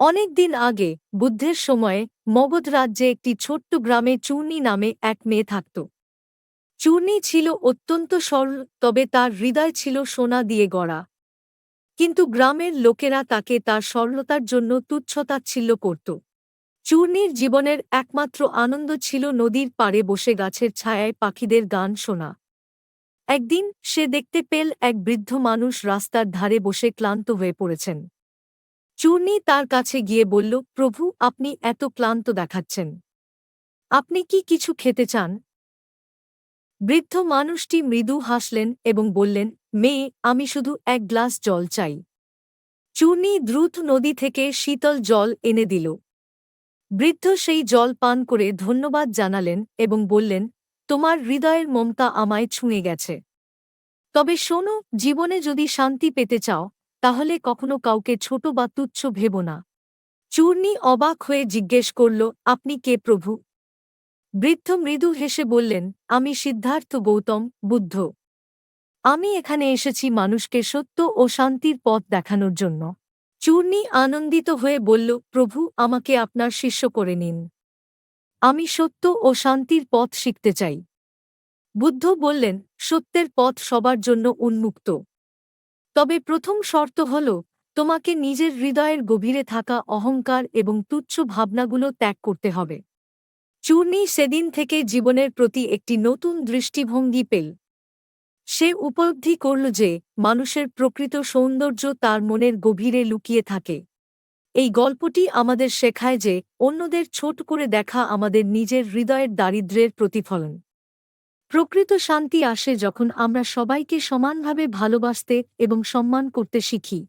অনেক দিন আগে বুদ্ধের সময়ে মগধ রাজ্যে একটি ছোট্ট গ্রামে চূর্ণী নামে এক মেয়ে থাকত। চূর্ণী ছিল অত্যন্ত সরল, তবে তার হৃদয় ছিল সোনা দিয়ে গড়া। কিন্তু গ্রামের লোকেরা তাকে তার সরলতার জন্য তুচ্ছতাচ্ছিল্য করত। চূর্ণীর জীবনের একমাত্র আনন্দ ছিল নদীর পাড়ে বসে গাছের ছায়ায় পাখিদের গান শোনা। একদিন সে দেখতে পেল এক বৃদ্ধ মানুষ রাস্তার ধারে বসে ক্লান্ত হয়ে পড়েছেন। চূর্ণী তার কাছে গিয়ে বলল, প্রভু, আপনি এত ক্লান্ত দেখাচ্ছেন। আপনি কি কিছু খেতে চান? বৃদ্ধ মানুষটি মৃদু হাসলেন এবং বললেন, মেয়ে, আমি শুধু এক গ্লাস জল চাই। চূর্ণী দ্রুত নদী থেকে শীতল জল এনে দিল। বৃদ্ধ সেই জল পান করে ধন্যবাদ জানালেন এবং বললেন, তোমার হৃদয়ের মমতা আমায় ছুঁয়ে গেছে। তবে শোনো, জীবনে যদি শান্তি পেতে চাও তাহলে কখনো কাউকে ছোট বা তুচ্ছ ভেব না। চূর্ণী অবাক হয়ে জিজ্ঞেস করল, আপনি কে প্রভু? বৃদ্ধ মৃদু হেসে বললেন, আমি সিদ্ধার্থ গৌতম, বুদ্ধ। আমি এখানে এসেছি মানুষকে সত্য ও শান্তির পথ দেখানোর জন্য চূর্ণী আনন্দিত হয়ে বলল, প্রভু, আমাকে আপনার শিষ্য করে নিন। আমি সত্য ও শান্তির পথ শিখতে চাই বুদ্ধ বললেন, সত্যের পথ সবার জন্য উন্মুক্ত। তবে প্রথম শর্ত হল, তোমাকে নিজের হৃদয়ের গভীরে থাকা অহংকার এবং তুচ্ছ ভাবনাগুলো ত্যাগ করতে হবে। চূর্ণি সেদিন থেকে জীবনের প্রতি একটি নতুন দৃষ্টিভঙ্গি পেল। সে উপলব্ধি করল যে, মানুষের প্রকৃত সৌন্দর্য তার মনের গভীরে লুকিয়ে থাকে। এই গল্পটি আমাদের শেখায় যে, অন্যদের ছোট করে দেখা আমাদের নিজের হৃদয়ের দারিদ্র্যের প্রতিফলন। প্রকৃত শান্তি আসে যখন আমরা সবাইকে সমানভাবে ভালোবাসতে এবং সম্মান করতে শিখি।